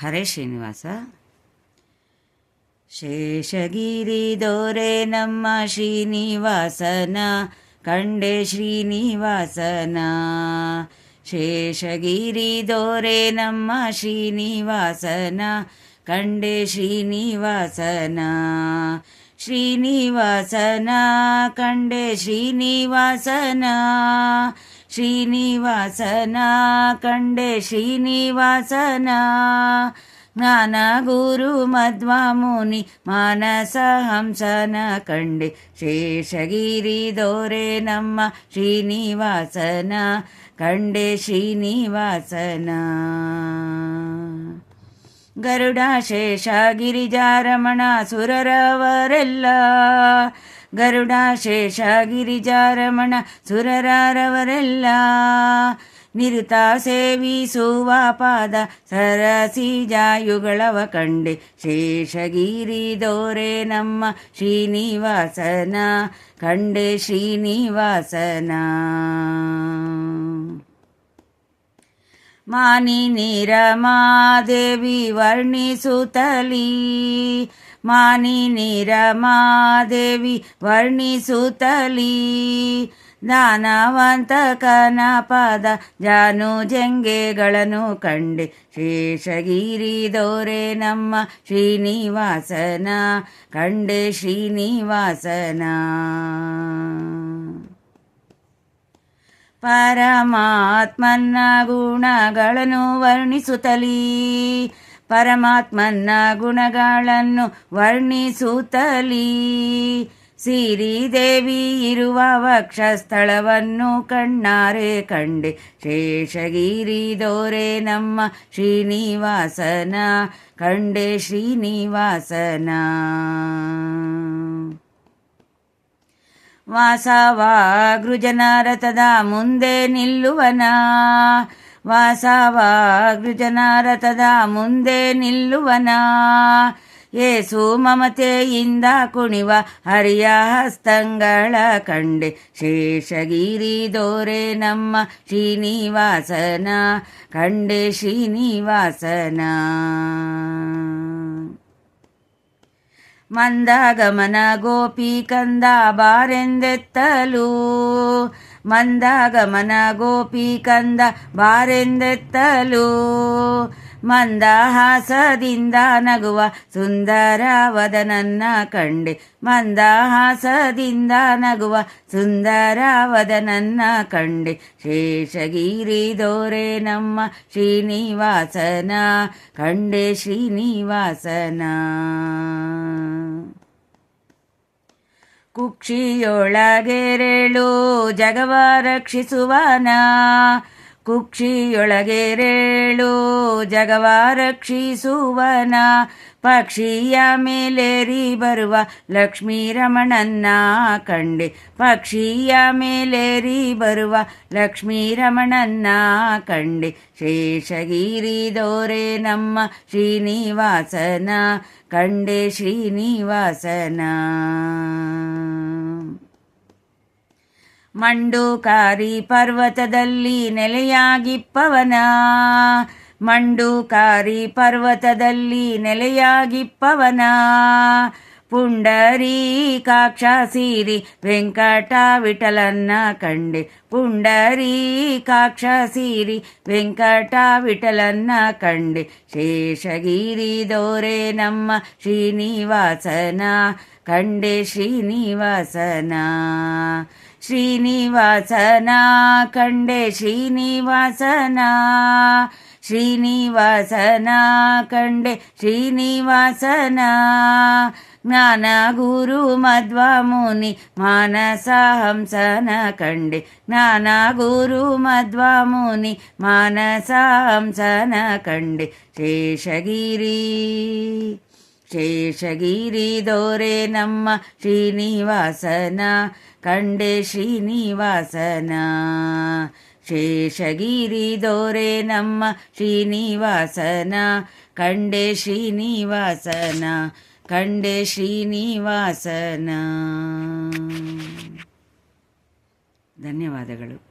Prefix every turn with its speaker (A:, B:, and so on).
A: ಹರೇ ಶ್ರೀನಿವಾಸ. ಶೇಷಗಿರಿ ದೋರೆ ನಮ್ಮ ಶ್ರೀನಿವಾಸನ, ಕಂಡೆ ಶ್ರೀನಿವಾಸನ. ಶೇಷಗಿರಿ ದೋರೆ ನಮ್ಮ ಶ್ರೀನಿವಾಸನ, ಕಂಡೆ ಶ್ರೀನಿವಾಸನ. ಶ್ರೀನಿವಾಸನ, ಕಂಡೆ ಶ್ರೀನಿವಾಸನ. ಶ್ರೀನಿವಾಸನ, ಕಂಡೆ ಶ್ರೀನಿವಾಸನ. ಜ್ಞಾನ ಗುರು ಮಧ್ವಾಮುನಿ, ಮಾನಸ ಹಂಸನ ಕಂಡೆ ಶೇಷಗಿರಿ ದೋರೆ ನಮ್ಮ ಶ್ರೀನಿವಾಸನ, ಕಂಡೆ ಶ್ರೀನಿವಾಸನ. ಗರುಡ ಶೇಷ ಗಿರಿಜಾರಮಣ ಸುರರವರೆಲ್ಲ. ಗರುಡ ಶೇಷ ಗಿರಿಜಾರಮಣ, ಸುರರಾರವರೆಲ್ಲ. ನಿರುತ ಸೇವಿಸುವ ಪಾದ, ಸರಸಿ ಜಾಯುಗಳವ ಕಂಡೆ. ಶೇಷಗಿರಿ ದೋರೆ ನಮ್ಮ ಶ್ರೀನಿವಾಸನ, ಕಂಡೆ ಶ್ರೀನಿವಾಸನ. ಮಾನಿ ನೀರ ಮಾದೇವಿ ವರ್ಣಿಸುತ್ತಲಿ ಮಾನಿ ನೀರ ಮಾದೇವಿ ವರ್ಣಿಸುತ್ತಲಿ. ದಾನವಂತಕನ ಪದ ಜಾನು ಜಂಗೆಗಳನ್ನು ಕಂಡೆ. ಶೇಷಗಿರಿ ದೋರೆ ನಮ್ಮ ಶ್ರೀನಿವಾಸನ ಕಂಡೆ ಶ್ರೀನಿವಾಸನ. ಪರಮಾತ್ಮನ ಗುಣಗಳನ್ನು ವರ್ಣಿಸುತ್ತಲೀ. ಪರಮಾತ್ಮನ ಗುಣಗಳನ್ನು ವರ್ಣಿಸುತ್ತಲೀ. ಸಿರಿದೇವಿ ಇರುವ ವಕ್ಷಸ್ಥಳವನ್ನು ಕಣ್ಣಾರೆ ಕಂಡೆ. ಶೇಷಗಿರಿ ದೋರೆ ನಮ್ಮ ಶ್ರೀನಿವಾಸನ, ಕಂಡೆ ಶ್ರೀನಿವಾಸನ. ವಾಸವಾಗೃಜನ ರಥದ ಮುಂದೆ ನಿಲ್ಲುವನ ವಾಸವಾಗೃಜನ ರಥದ ಮುಂದೆ ನಿಲ್ಲುವನ. ಏಸು ಮಮತೆಯಿಂದ ಕುಣಿವ ಹರಿಯ ಹಸ್ತಂಗಳ ಕಂಡೆ ಶೇಷಗಿರಿ ದೋರೆ ನಮ್ಮ ಶ್ರೀನಿವಾಸನ, ಕಂಡೆ ಶ್ರೀನಿವಾಸನ. ಮಂದಗಮನ ಗೋಪಿ ಕಂದ ಬಾರೆಂದೆತ್ತಲು ಮಂದಗಮನ ಗೋಪಿ ಕಂದ ಬಾರೆಂದೆತ್ತಲು ಮಂದಹಾಸದಿಂದ ನಗುವ ಸುಂದರ ವದನನ್ನ ಕಂಡೆ. ಮಂದಹಾಸದಿಂದ ನಗುವ ಸುಂದರ ವದನನ್ನ ಕಂಡೆ. ಶೇಷಗಿರಿ ದೋರೆ ನಮ್ಮ ಶ್ರೀನಿವಾಸನ, ಕಂಡೆ ಶ್ರೀನಿವಾಸನ. ಕುಕ್ಷಿಯೊಳಗೆರೆಳು ಜಗವ ರಕ್ಷಿಸುವನ ಕುಕ್ಷಿಯೊಳಗೆರೆಳು ಜಗವ ರಕ್ಷಿಸುವನ ಪಕ್ಷಿಯ ಮೇಲೇರಿ ಬರುವ ಲಕ್ಷ್ಮೀ ರಮಣನ್ನ ಕಂಡೆ. ಪಕ್ಷಿಯ ಮೇಲೇರಿ ಬರುವ ಲಕ್ಷ್ಮೀ ರಮಣನ್ನ ಕಂಡೆ. ಶೇಷಗಿರಿ ದೋರೆ ನಮ್ಮ ಶ್ರೀನಿವಾಸನ, ಕಂಡೆ ಶ್ರೀನಿವಾಸನ. ಮಂಡುಕಾರಿ ಪರ್ವತದಲ್ಲಿ ನೆಲೆಯಾಗಿಪ್ಪವನ. ಮಂಡುಕಾರಿ ಪರ್ವತದಲ್ಲಿ ನೆಲೆಯಾಗಿಪ್ಪವನ. ಪುಂಡರೀಕಾಕ್ಷ ಸೀರಿ ವೆಂಕಟ ವಿಠಲನ್ನ ಕಂಡೆ. ಪುಂಡರೀಕಾಕ್ಷ ಸೀರಿ ವೆಂಕಟ ವಿಠಲನ್ನ ಕಂಡೆ. ಶೇಷಗಿರಿ ದೋರೆ ನಮ್ಮ ಶ್ರೀನಿವಾಸನ, ಕಂಡೆ ಶ್ರೀನಿವಾಸನ. ಶ್ರೀನಿವಾಸನ ಕಂಡೆ ಶ್ರೀನಿವಾಸನ ಶ್ರೀನಿವಾಸನ ಕಂಡೆ ಶ್ರೀನಿವಾಸನ ಜ್ಞಾನ ಗುರು ಮಧ್ವ ಮುನಿ ಮಾನಸ ಹಂಸನ ಕಂಡೆ ಜ್ಞಾನ ಗುರು ಮಧ್ವ ಮುನಿ ಮಾನಸ ಹಂಸನ ಕಂಡೆ ಶೇಷಗಿರಿ ಶೇಷಗಿರಿ ದೋರೆ ನಮ್ಮ ಶ್ರೀನಿವಾಸನ, ಕಂಡೆ ಶ್ರೀನಿವಾಸನ. ಶೇಷಗಿರಿ ದೋರೆ ನಮ್ಮ ಶ್ರೀನಿವಾಸನ, ಕಂಡೆ ಶ್ರೀನಿವಾಸನ ಕಂಡೆ ಶ್ರೀನಿವಾಸನ. ಧನ್ಯವಾದಗಳು.